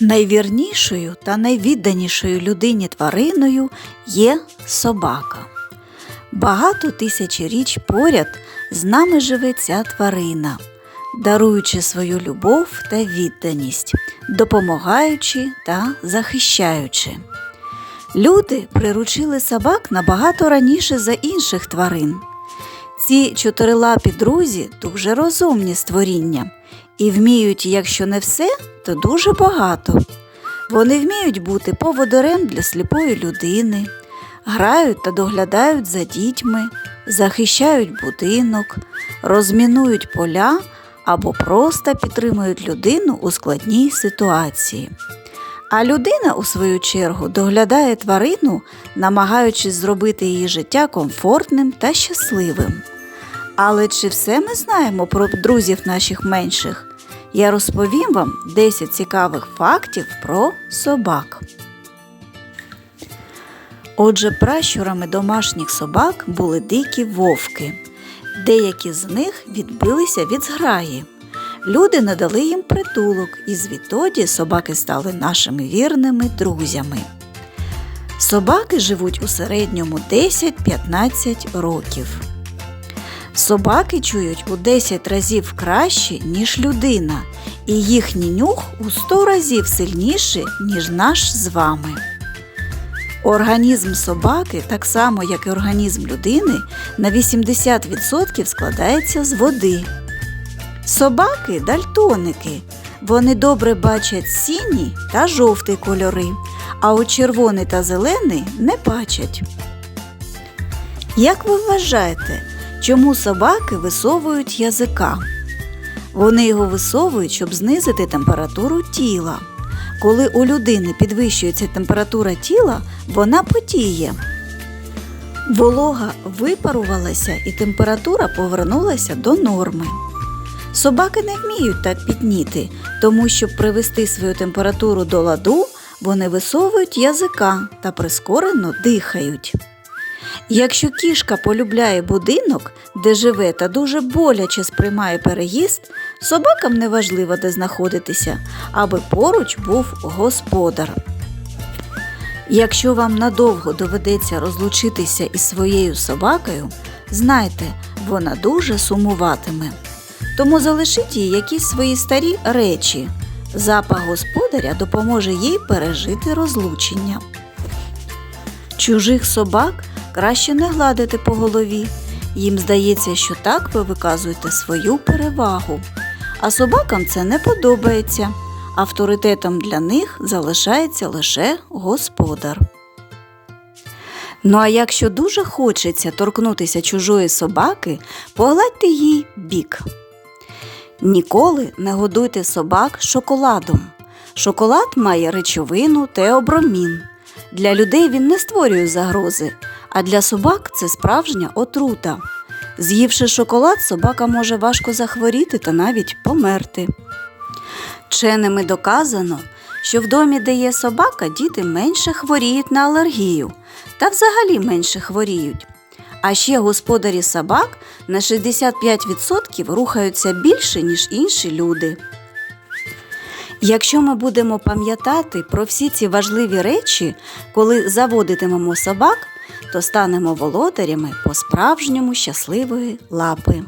Найвірнішою та найвідданішою людині твариною є собака. Багато тисячоріч поряд з нами живе ця тварина, даруючи свою любов та відданість, допомагаючи та захищаючи. Люди приручили собак набагато раніше за інших тварин. Ці чотирилапі друзі дуже розумні створіння і вміють, якщо не все, то дуже багато. Вони вміють бути поводирем для сліпої людини, грають та доглядають за дітьми, захищають будинок, розмінують поля або просто підтримують людину у складній ситуації. А людина, у свою чергу, доглядає тварину, намагаючись зробити її життя комфортним та щасливим. Але чи все ми знаємо про друзів наших менших? Я розповім вам 10 цікавих фактів про собак. Отже, пращурами домашніх собак були дикі вовки. Деякі з них відбилися від зграї. Люди надали їм притулок, і звідтоді собаки стали нашими вірними друзями. Собаки живуть у середньому 10-15 років. Собаки чують у 10 разів краще, ніж людина, і їхній нюх у 100 разів сильніший, ніж наш з вами. Організм собаки, так само як і організм людини, на 80% складається з води. Собаки дальтоники. Вони добре бачать сіні та жовтий кольори, а от червоний та зелений не бачать. Як ви вважаєте, чому собаки висовують язика? Вони його висовують, щоб знизити температуру тіла. Коли у людини підвищується температура тіла, вона потіє. Волога випарувалася і температура повернулася до норми. Собаки не вміють так пітніти, тому щоб привести свою температуру до ладу, вони висовують язика та прискорено дихають. Якщо кішка полюбляє будинок, де живе та дуже боляче сприймає переїзд, собакам не важливо де знаходитися, аби поруч був господар. Якщо вам надовго доведеться розлучитися із своєю собакою, знайте, вона дуже сумуватиме. Тому залишіть їй якісь свої старі речі. Запах господаря допоможе їй пережити розлучення. Чужих собак краще не гладити по голові. Їм здається, що так ви виказуєте свою перевагу. А собакам це не подобається. Авторитетом для них залишається лише господар. Ну а якщо дуже хочеться торкнутися чужої собаки, погладьте їй бік. Ніколи не годуйте собак шоколадом. Шоколад має речовину теобромін. Для людей він не створює загрози, а для собак це справжня отрута. З'ївши шоколад, собака може важко захворіти та навіть померти. Вченими доказано, що в домі, де є собака, діти менше хворіють на алергію та взагалі менше хворіють. А ще господарі собак на 65% рухаються більше, ніж інші люди. Якщо ми будемо пам'ятати про всі ці важливі речі, коли заводитимемо собак, то станемо володарями по справжньому щасливої лапи.